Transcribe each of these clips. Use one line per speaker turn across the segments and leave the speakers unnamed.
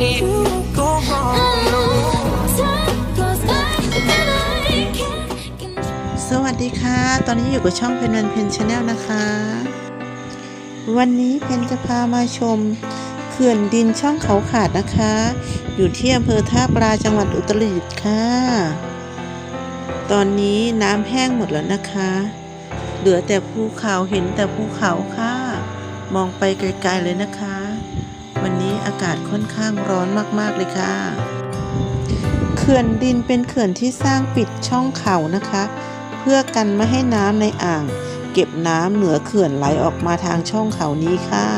need to go wrong.
สวัสดีค่ะ ตอนนี้อยู่กับช่องเพนวันเพนชาแนลนะคะ วันนี้เพนจะพามาชมเขื่อนดินช่องเขาขาดนะคะ อยู่ที่อำเภอท่าปลาจังหวัดอุตรดิตถ์ค่ะ ตอนนี้น้ำแห้งหมดแล้วนะคะ เหลือแต่ภูเขาเห็นแต่ภูเขาค่ะ มองไปไกลๆเลยนะคะ วันนี้อากาศค่อนข้างร้อนมากๆเลยค่ะ เขื่อนดินเป็นเขื่อนที่สร้างปิดช่องเขานะคะ เพื่อกันไม่ให้น้ำในอ่าง เก็บน้ำเหนือเขื่อนไหลออกมาทางช่องเขานี้ค่ะ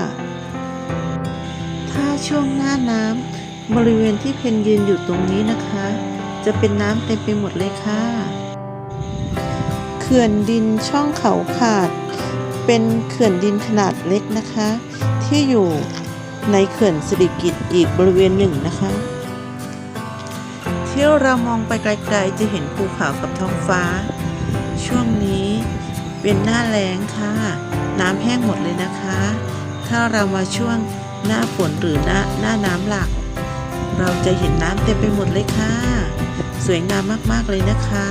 ถ้าช่วงหน้าน้ำบริเวณที่เพนยืนอยู่ตรงนี้นะคะ จะเป็นน้ำเต็มไปหมดเลยค่ะเขื่อนดินช่องเขาขาด เป็นเขื่อนดินขนาดเล็กนะคะ ที่อยู่ ในเขื่อนสิริกิตอีกบริเวณหนึ่งนะคะที่เรามองไปไกลๆจะเห็นภูเขากับท้องฟ้า ช่วงนี้เป็นหน้าแล้งค่ะ น้ำแห้งหมดเลยนะคะ ถ้าเรามาช่วงหน้าฝนหรือหน้าหน้าน้ำหลัก เราจะเห็นน้ำเต็มไปหมดเลยค่ะ สวยงามมากๆเลยนะคะ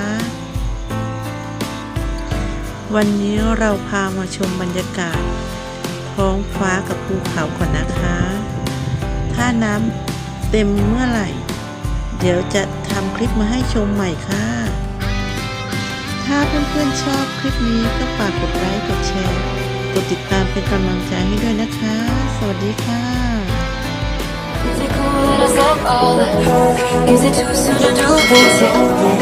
วันนี้เราพามาชมบรรยากาศ ท้องฟ้ากับภูเขาก่อนนะคะ ถ้าน้ำเต็มเมื่อไหร่ เดี๋ยวจะทำคลิปมาให้ชมใหม่ค่ะ ถ้าเพื่อนๆชอบคลิปนี้ก็ฝากกดไลค์กดแชร์ กดติดตามเป็นกำลังใจให้ด้วยนะคะ สวัสดีค่ะ
Is it too soon to do this? Yeah. Cause I know